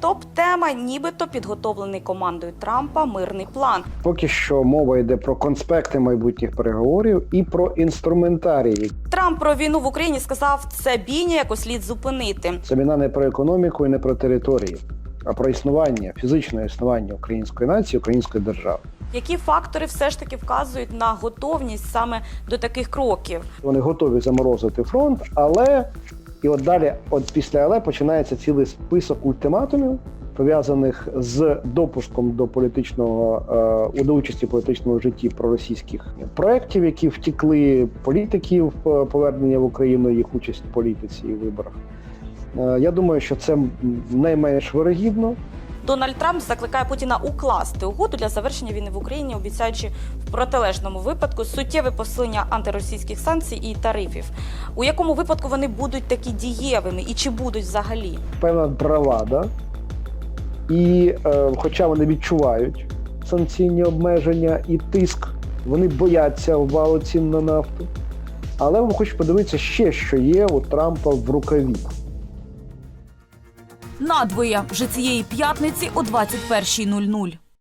Топ-тема, нібито підготовлений командою Трампа мирний план. Поки що мова йде про конспекти майбутніх переговорів і про інструментарії. Трамп про війну в Україні сказав, це бійня якось слід зупинити. Це війна не про економіку і не про території, а про існування, фізичне існування української нації, української держави. Які фактори все ж таки вказують на готовність саме до таких кроків? Вони готові заморозити фронт, але і от далі, от після але починається цілий список ультиматумів, пов'язаних з допуском до політичного е, до участі в політичному житті проросійських проєктів, які втікли політиків е, повернення в Україну, їх участь в політиці і виборах. Е, Я думаю, що це найменш вирогідно. Дональд Трамп закликає Путіна укласти угоду для завершення війни в Україні, обіцяючи в протилежному випадку суттєве посилення антиросійських санкцій і тарифів. У якому випадку вони будуть такі дієвими і чи будуть взагалі? певна бравада, і е, хоча вони відчувають санкційні обмеження і тиск, вони бояться обвалу цін на нафту. Але вам подивитися ще, що є у Трампа в рукаві. Надвоє вже цієї п'ятниці о 21.00.